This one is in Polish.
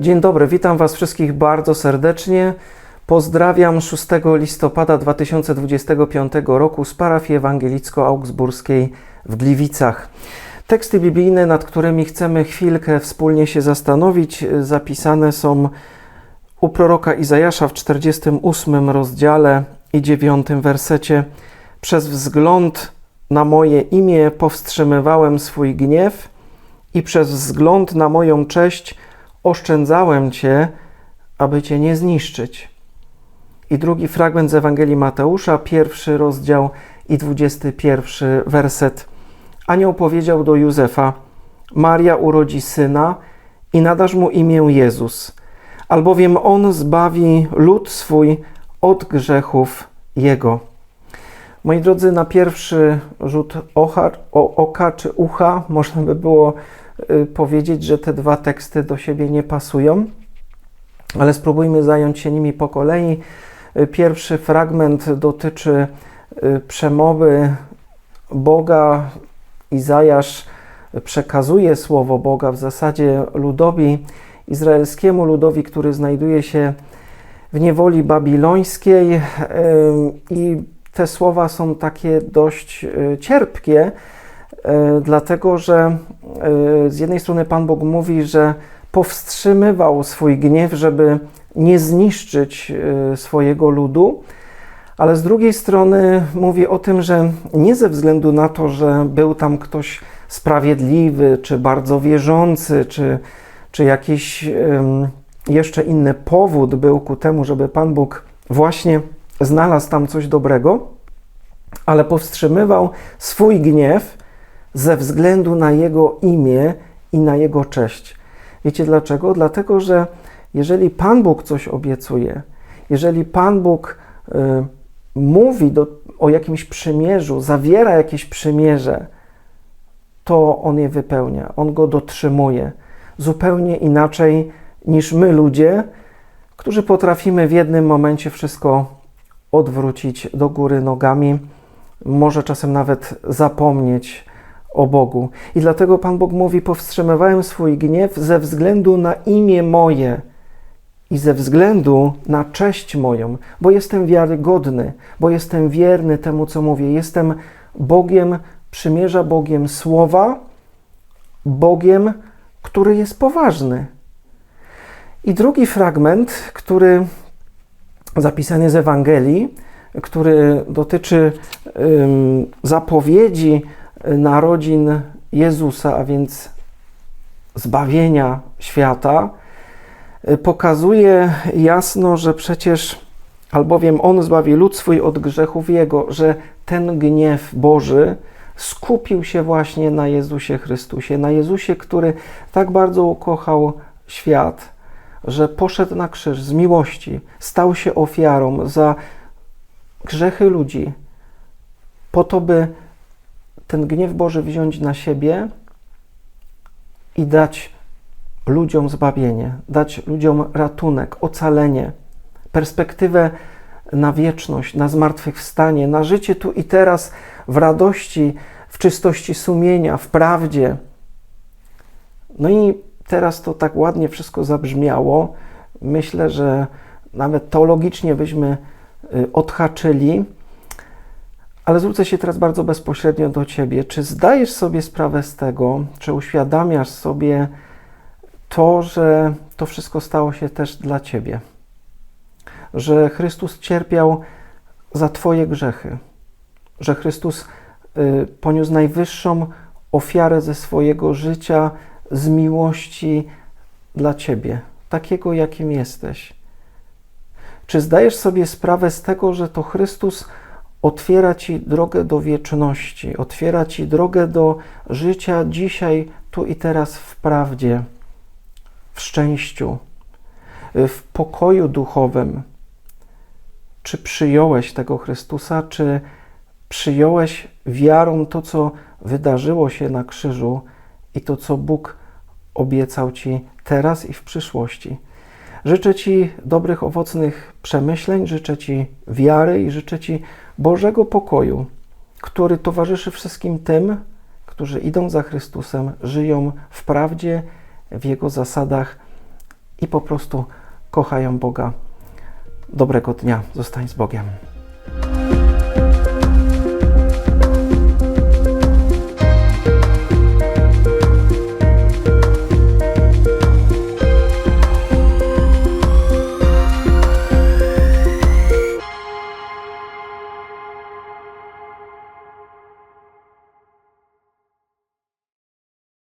Dzień dobry, witam Was wszystkich bardzo serdecznie. Pozdrawiam 6 listopada 2025 roku z parafii ewangelicko-augsburskiej w Gliwicach. Teksty biblijne, nad którymi chcemy chwilkę wspólnie się zastanowić, zapisane są u proroka Izajasza w 48 rozdziale i 9 wersecie. Przez wzgląd na moje imię powstrzymywałem swój gniew i przez wzgląd na moją cześć oszczędzałem Cię, aby Cię nie zniszczyć. I drugi fragment z Ewangelii Mateusza, pierwszy rozdział i dwudziesty pierwszy werset. Anioł powiedział do Józefa: Maria urodzi syna i nadasz mu imię Jezus, albowiem on zbawi lud swój od grzechów jego. Moi drodzy, na pierwszy rzut ocha, o, oka czy ucha można by było powiedzieć, że te dwa teksty do siebie nie pasują, ale spróbujmy zająć się nimi po kolei. Y, pierwszy fragment dotyczy y, przemowy Boga. Izajasz przekazuje słowo Boga w zasadzie ludowi izraelskiemu, ludowi, który znajduje się w niewoli babilońskiej i te słowa są takie dość cierpkie, dlatego że e, z jednej strony Pan Bóg mówi, że powstrzymywał swój gniew, żeby nie zniszczyć swojego ludu, ale z drugiej strony mówi o tym, że nie ze względu na to, że był tam ktoś sprawiedliwy, czy bardzo wierzący, czy, czy jakiś jeszcze inny powód był ku temu, żeby Pan Bóg właśnie znalazł tam coś dobrego, ale powstrzymywał swój gniew ze względu na jego imię i na jego cześć. Wiecie dlaczego? Dlatego, że jeżeli Pan Bóg coś obiecuje, jeżeli Pan Bóg y, mówi do, o jakimś przymierzu, zawiera jakieś przymierze, to On je wypełnia, On go dotrzymuje. Zupełnie inaczej niż my ludzie, którzy potrafimy w jednym momencie wszystko odwrócić do góry nogami, może czasem nawet zapomnieć o Bogu. I dlatego Pan Bóg mówi: Powstrzymywałem swój gniew ze względu na imię moje i ze względu na cześć moją, bo jestem wiarygodny, bo jestem wierny temu, co mówię. Jestem Bogiem przymierza, Bogiem słowa, Bogiem, który jest poważny. I drugi fragment, który zapisany z Ewangelii, który dotyczy zapowiedzi narodzin Jezusa, a więc zbawienia świata, pokazuje jasno, że przecież albowiem On zbawi lud swój od grzechów Jego, że ten gniew Boży skupił się właśnie na Jezusie Chrystusie, na Jezusie, który tak bardzo ukochał świat, że poszedł na krzyż z miłości, stał się ofiarą za grzechy ludzi, po to, by ten gniew Boży wziąć na siebie i dać ludziom zbawienie, dać ludziom ratunek, ocalenie, perspektywę na wieczność, na zmartwychwstanie, na życie tu i teraz w radości, w czystości sumienia, w prawdzie. No i teraz to tak ładnie wszystko zabrzmiało. Myślę, że nawet teologicznie byśmy y, odhaczyli. Ale zwrócę się teraz bardzo bezpośrednio do Ciebie. Czy zdajesz sobie sprawę z tego, czy uświadamiasz sobie to, że to wszystko stało się też dla Ciebie? Że Chrystus cierpiał za Twoje grzechy, że Chrystus y, poniósł najwyższą ofiarę ze swojego życia z miłości dla Ciebie, takiego jakim jesteś. Czy zdajesz sobie sprawę z tego, że to Chrystus otwiera Ci drogę do wieczności, otwiera Ci drogę do życia dzisiaj, tu i teraz w prawdzie, w szczęściu, w pokoju duchowym? Czy przyjąłeś tego Chrystusa, czy przyjąłeś wiarą to, co wydarzyło się na krzyżu i to, co Bóg obiecał Ci teraz i w przyszłości. Życzę Ci dobrych, owocnych przemyśleń, życzę Ci wiary i życzę Ci Bożego pokoju, który towarzyszy wszystkim tym, którzy idą za Chrystusem, żyją w prawdzie, w Jego zasadach i po prostu kochają Boga. Dobrego dnia, zostań z Bogiem.